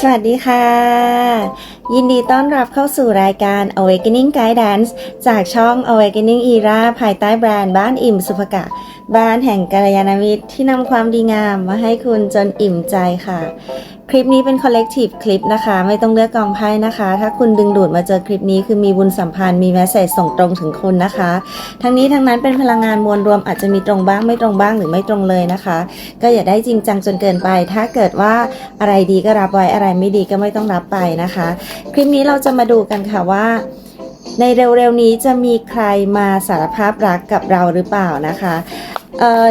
สวัสดีค่ะ ยินดีต้อนรับเข้าสู่รายการ Awakening Guidance จากช่อง Awakening Era ภายใต้แบรนด์บ้านอิ่มสุภกะ บ้านแห่งกัลยาณมิตรที่นำความดีงามมาให้คุณจนอิ่มใจค่ะ คลิปนี้เป็น collective คลิปนะคะ ไม่ต้องเลือกกองไพ่นะคะ ถ้าคุณดึงดูดมาเจอคลิปนี้คือมีบุญสัมพันธ์มีแมสเซจส่งตรงถึงคุณนะคะ ทั้งนี้ทั้งนั้นเป็นพลังงานมวลรวมอาจจะมีตรงบ้างไม่ตรงบ้างหรือไม่ตรงเลยนะคะ ก็อย่าได้จริงจังจนเกินไป ถ้าเกิดว่าอะไรดีก็รับไว้อะไรไม่ดีก็ไม่ต้องรับไปนะคะ คลิปนี้เราจะมาดูกันค่ะว่าในเร็วๆนี้จะมีใครมาสารภาพรักกับเราหรือเปล่านะคะ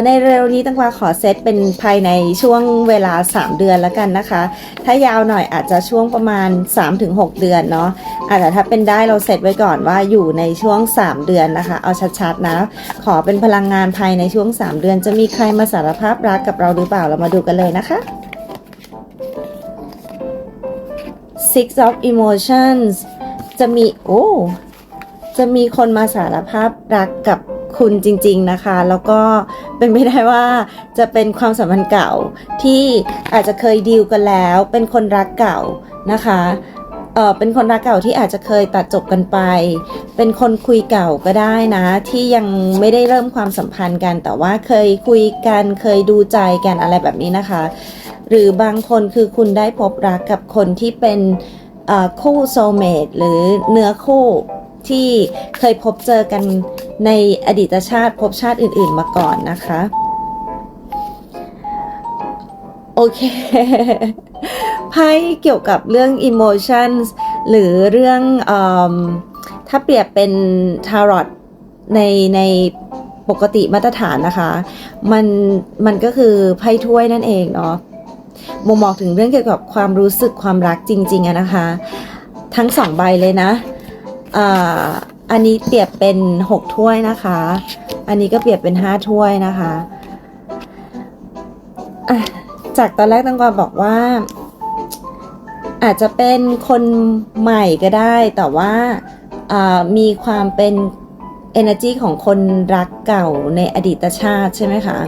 ในเร็วนี้ตังกวาขอเซตเป็นภายในช่วงเวลา 3 เดือนแล้วกันนะคะ ถ้ายาวหน่อยอาจจะช่วงประมาณ 3-6 เดือนเนาะอาจจะถ้าเป็นได้เราเซตไว้ก่อนว่าอยู่ในช่วง 3 เดือนนะคะ เอาชัดๆนะ ขอเป็นพลังงานภายในช่วง 3 เดือน จะมีใครมาสารภาพรักกับเราหรือเปล่าเรามาดูกันเลยนะคะ Six of Emotions จะมีโอ้จะมีคนมาสารภาพรักกับ คุณจริง ๆนะคะ แล้วก็เป็นไม่ได้ว่าจะเป็นความสัมพันธ์เก่าที่อาจจะเคยดีลกันแล้ว เป็นคนรักเก่านะคะเออเป็นคนรักเก่าที่อาจจะเคยตัดจบกันไป เป็นคนคุยเก่าก็ได้นะ ที่ยังไม่ได้เริ่มความสัมพันธ์กัน แต่ว่าเคยคุยกันเคยดูใจกันอะไรแบบนี้นะคะ หรือบางคนคือคุณได้พบรักกับคนที่เป็นคู่โซเมตหรือเนื้อคู่ที่เคยพบเจอกัน ในอดีตชาติพบชาติอื่น ๆ มาก่อนนะคะ โอเคไพ่เกี่ยวกับเรื่อง emotions หรือเรื่องอถ้าเปรียบเป็น tarot ในในปกติมาตรฐานนะคะ มันมันก็คือไพ่ถ้วยนั่นเองเนาะบ่งบอกถึงเรื่องเกี่ยวกับความรู้สึกความรักจริงๆอะนะคะ ทั้งสองใบเลยนะอ่า อันนี้เปรียบเป็นหกถ้วยนะคะ อันนี้ก็เปรียบเป็นห้าถ้วยนะคะะจากตอนแรกตังกวาบอกว่า อาจจะเป็นคนใหม่ก็ได้ แต่ว่าอ่ามีความเป็น energy ของคนรักเก่าในอดีตชาติใช่ไหมคะ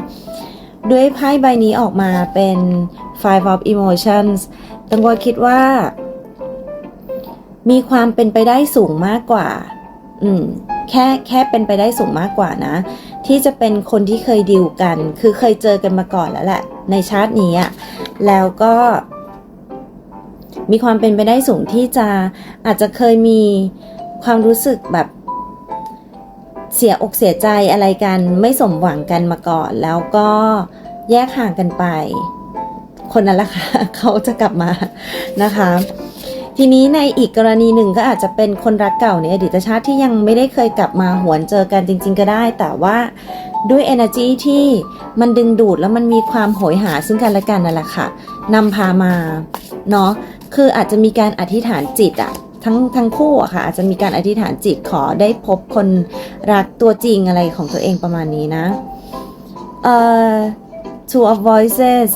ด้วยไพ่ใบนี้ออกมาเป็น five of emotions ตังกวาคิดว่า มีความเป็นไปได้สูงมากกว่า อืมแค่แค่เป็นไปได้สูงมากกว่านะ ที่จะเป็นคนที่เคยดิวกัน คือเคยเจอกันมาก่อนแล้วแหละ ในชาตินี้อะแล้วก็ มีความเป็นไปได้สูงที่จะอาจจะเคยมีความรู้สึกแบบเสียอกเสียใจอะไรกัน ไม่สมหวังกันมาก่อน แล้วก็แยกห่างกันไป คนนั้นละค่ะเขาจะกลับมานะคะ ทีนี้ในอีกกรณีหนึ่งก็อาจจะเป็นคนรักเก่าในอดีตชาติที่ยังไม่ได้เคยกลับมาหวนเจอกันจริง ๆ ก็ได้ แต่ว่าด้วย energy ที่มันดึงดูดแล้วมันมีความโหยหาซึ่งกันและกันนั่นแหละค่ะนำพามาเนาะคืออาจจะมีการอธิษฐานจิตอะทั้งทั้งคู่อะค่ะ อาจจะมีการอธิษฐานจิตขอได้พบคนรักตัวจริงอะไรของตัวเองประมาณนี้นะเอ่อ two of voices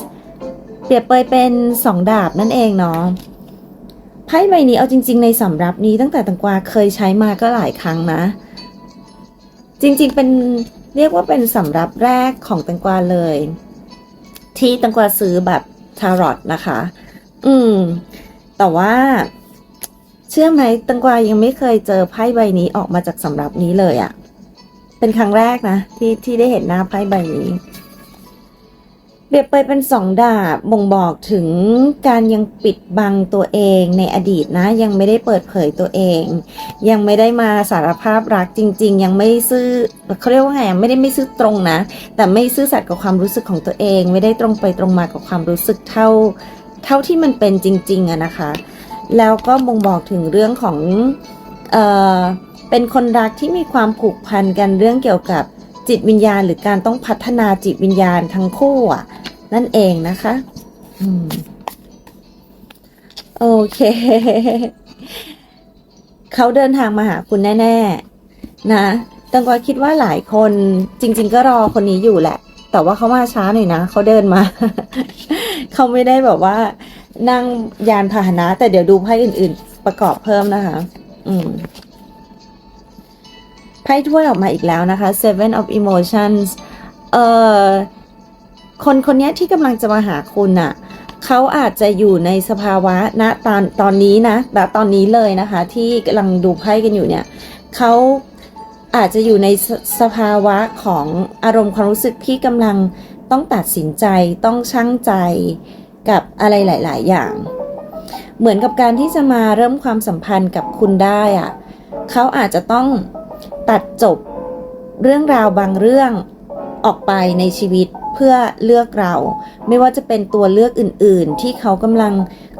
เปรียบเปยเป็นสองดาบนั่นเองเนาะ พ่ใบนี้เอาจริง ๆ ในสำรับนี้ตั้งแต่ตังกวาเคยใช้มาก็หลายครั้งนะ จริงๆเป็นเรียกว่าเป็นสำรับแรกของตังกวาเลย ที่ตังกวาซื้อแบบทารอตนะคะ อืม แต่ว่าเชื่อไหมตังกวายังไม่เคยเจอไพ่ใบนี้ออกมาจากสำรับนี้เลยอะ่ะ เป็นครั้งแรกนะที่ที่ได้เห็นหน้าไพ่ใบนี้ เปรียบไปเป็นสองดาบบ่งบอกถึงการยังปิดบังตัวเองในอดีตนะ ยังไม่ได้เปิดเผยตัวเอง ยังไม่ได้มาสารภาพรักจริง ๆ ยังไม่ซื่อเขาเรียกว่าไงไม่ได้ไม่ซื่อตรงนะ แต่ไม่ซื่อสัตย์กับความรู้สึกของตัวเอง ไม่ได้ตรงไปตรงมากับความรู้สึกเท่า เท่าที่มันเป็นจริงๆอะนะคะ แล้วก็บ่งบอกถึงเรื่องของเออเป็นคนรักที่มีความผูกพันกันเรื่องเกี่ยวกับจิตวิญญาณหรือการต้องพัฒนาจิตวิญญาณทั้งคู่อะ นั่นเองนะคะอโอเค เขาเดินทางมาหาคุณแน่ ๆ นะตังกวาคิดว่าหลายคนจริง ๆ ก็รอคนนี้อยู่แหละ แต่ว่าเขามาช้าหน่อยนะเขาเดินมา เขาไม่ได้แบบว่า นั่งยานพาหนะ แต่เดี๋ยวดูไพ่อื่น ๆ ประกอบเพิ่มนะคะ อืมไพ่ถ้วยออกมาอีกแล้วนะคะ Seven of Emotions เอ่อ คนคนนี้ที่กำลังจะมาหาคุณน่ะเขาอาจจะอยู่ในสภาวะณตอนตอนนี้นะแบบตอนนี้เลยนะคะ ที่กำลังดูไพ่กันอยู่เนี่ยเขาอาจจะอยู่ในสสภาวะของอารมณ์ความรู้สึกที่กำลังต้องตัดสินใจต้องชั่งใจกับอะไรหลาย ๆ อย่าง เหมือนกับการที่จะมาเริ่มความสัมพันธ์กับคุณได้อะเขาอาจจะต้องตัดจบเรื่องราวบางเรื่องออกไปในชีวิต เพื่อเลือกเรา ไม่ว่าจะเป็นตัวเลือกอื่นๆ ที่เขากำลัง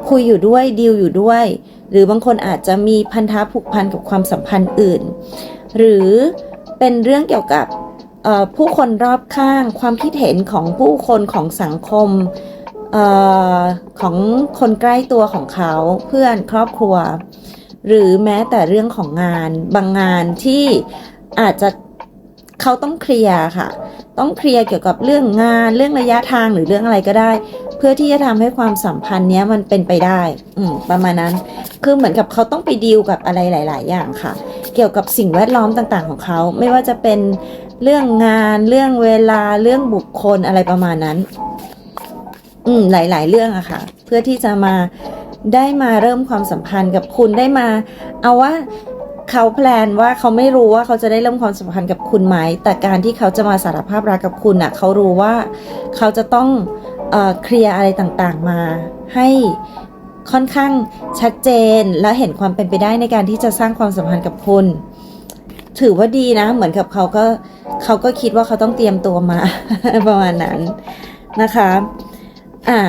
คุยอยู่ด้วยดีลอยู่ด้วย หรือบางคนอาจจะมีพันธะผูกพันกับความสัมพันธ์อื่น หรือเป็นเรื่องเกี่ยวกับผู้คนรอบข้าง ความคิดเห็นของผู้คนของสังคมออของคนใกล้ตัวของเขาเพื่อนครอบครัว หรือแม้แต่เรื่องของงานบางงานที่อาจจะ เขาต้องเคลียร์ค่ะ ต้องเคลียร์เกี่ยวกับเรื่องงาน เรื่องระยะทางหรือเรื่องอะไรก็ได้ เพื่อที่จะทำให้ความสัมพันธ์เนี้ยมันเป็นไปได้ อืมประมาณนั้น คือเหมือนกับเขาต้องไปดีลกับอะไรหลาย ๆ อย่างค่ะ เกี่ยวกับสิ่งแวดล้อมต่างๆ ของเขา ไม่ว่าจะเป็นเรื่องงาน เรื่องเวลา เรื่องบุคคลอะไรประมาณนั้น อืม หลาย ๆ เรื่องอะค่ะ เพื่อที่จะมาได้มาเริ่มความสัมพันธ์กับคุณได้มา เอาว่า เขาแพลนว่าเขาไม่รู้ว่าเขาจะได้เริ่มความสัมพันธ์กับคุณไหม แต่การที่เขาจะมาสารภาพรักกับคุณอะเขารู้ว่าเขาจะต้องเอ่อเคลียร์อะไรต่างๆมาให้ค่อนข้างชัดเจนและเห็นความเป็นไปได้ในการที่จะสร้างความสัมพันธ์กับคุณ ถือว่าดีนะ เหมือนกับเขาก็เขาก็คิดว่าเขาต้องเตรียมตัวมา ประมาณนั้นนะคะ อ่า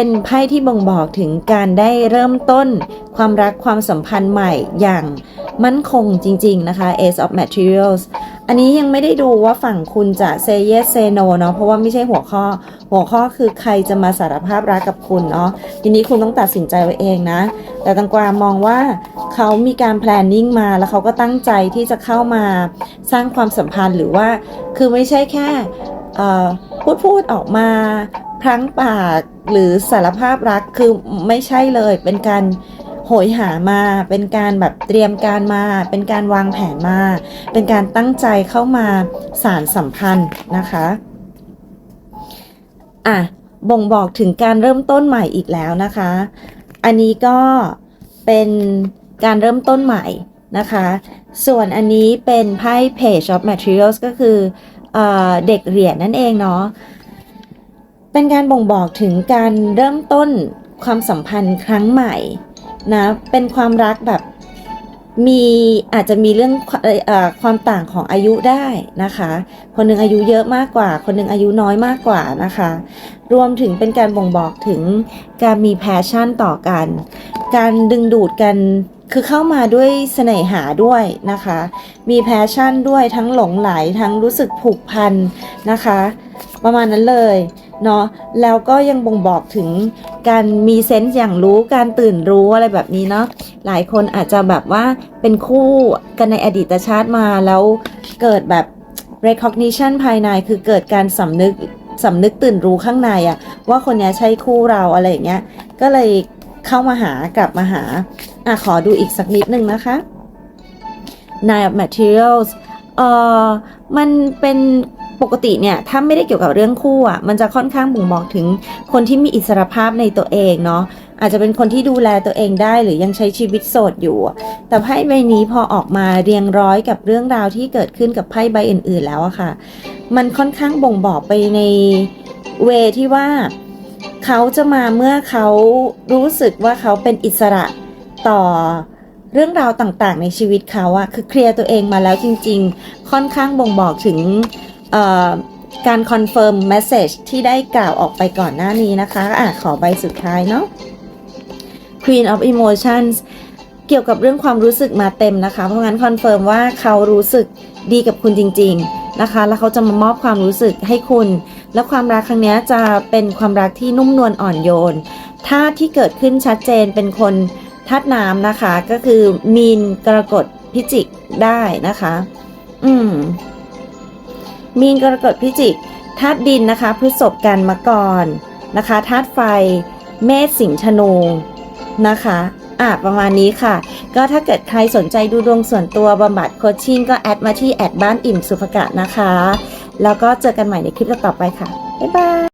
เป็นไพ่ที่บ่งบอกถึงการได้เริ่มต้น ความรักความสัมพันธ์ใหม่อย่างมั่นคงจริง ๆ นะคะ Ace of Materials อันนี้ยังไม่ได้ดูว่าฝั่งคุณจะ say yes say no เนาะเพราะว่าไม่ใช่หัวข้อ หัวข้อคือใครจะมาสารภาพรักกับคุณเนาะทีนี้คุณต้องตัดสินใจไว้เองนะ แต่ตังกวามองว่าเขามีการ planning มาแล้วเขาก็ตั้งใจที่จะเข้ามาสร้างความสัมพันธ์หรือว่าคือไม่ใช่แค่พูดพูดออกมา พลั้งปากหรือสารภาพรักคือไม่ใช่เลย เป็นการโหยหามา เป็นการแบบเตรียมการมา เป็นการวางแผนมา เป็นการตั้งใจเข้ามาสารสัมพันธ์นะคะอะบ่งบอกถึงการเริ่มต้นใหม่อีกแล้วนะคะ อันนี้ก็เป็นการเริ่มต้นใหม่นะคะ ส่วนอันนี้เป็นไพ่ Page of Materials ก็คือเออเด็กเหรียญนั่นเองเนาะ เป็นการบ่งบอกถึงการเริ่มต้นความสัมพันธ์ครั้งใหม่นะเป็นความรักแบบมีอาจจะมีเรื่องอความต่างของอายุได้นะคะ คนหนึ่งอายุเยอะมากกว่า คนหนึ่งอายุน้อยมากกว่านะคะ รวมถึงเป็นการบ่งบอกถึงการมีแพชชั่นต่อกัน การดึงดูดกันคือเข้ามาด้วยเสน่หาด้วยนะคะ มีแพชชั่นด้วยทั้งหลงไหลทั้งรู้สึกผูกพันนะคะ ประมาณนั้นเลย เนาะแล้วก็ยังบ่งบอกถึงการมีเซนส์อย่างรู้การตื่นรู้อะไรแบบนี้เนาะหลายคนอาจจะแบบว่าเป็นคู่กันในอดีตชาติมาแล้วเกิดแบบ recognition ภายในคือเกิดการสำนึกสำนึกตื่นรู้ข้างในอะว่าคนนี้ใช่คู่เราอะไรอย่างเงี้ยก็เลยเข้ามาหากลับมาหาอะขอดูอีกสักนิดนึงนะคะ Nine of Materials เอ่อมันเป็น ปกติเนี่ยถ้าไม่ได้เกี่ยวกับเรื่องคู่อะมันจะค่อนข้างบ่งบอกถึงคนที่มีอิสรภาพในตัวเองเนาะอาจจะเป็นคนที่ดูแลตัวเองได้หรือยังใช้ชีวิตโสดอยู่ แต่ไพ่ใบนี้พอออกมาเรียงร้อยกับเรื่องราวที่เกิดขึ้นกับไพ่ใบอื่น ๆ แล้วอะค่ะ มันค่อนข้างบ่งบอกไปในเวที่ว่าเขาจะมาเมื่อเขารู้สึกว่าเขาเป็นอิสระต่อเรื่องราวต่างๆ ในชีวิตเขาอะคือเคลียร์ตัวเองมาแล้วจริง ๆ ค่อนข้างบ่งบอกถึง การคอนเฟิร์มเมสเซจที่ได้กล่าวออกไปก่อนหน้านี้นะคะอะขอใบสุดท้ายเนาะ Queen of Emotions เกี่ยวกับเรื่องความรู้สึกมาเต็มนะคะ เพราะงั้นคอนเฟิร์มว่าเขารู้สึกดีกับคุณจริง ๆนะคะ แล้วเขาจะมามอบความรู้สึกให้คุณ และความรักครั้งนี้จะเป็นความรักที่นุ่มนวลอ่อนโยนธาตุที่เกิดขึ้นชัดเจนเป็นคนธาตุน้ำนะคะ ก็คือมีนกรกฎพิจิกได้นะคะ อืม มีนกรกฎพิจิกธาตุดินนะคะพฤษภกันมกรนะคะธาตุไฟ เมษสิงห์ธนูนะคะอะประมาณนี้ค่ะ ก็ถ้าเกิดใครสนใจดูดวงส่วนตัวบำบัดโคชชิ่งก็แอดมาที่แอดบ้านอิ่มสุภกะนะคะ แล้วก็เจอกันใหม่ในคลิปต่อไปค่ะ บ๊ายบาย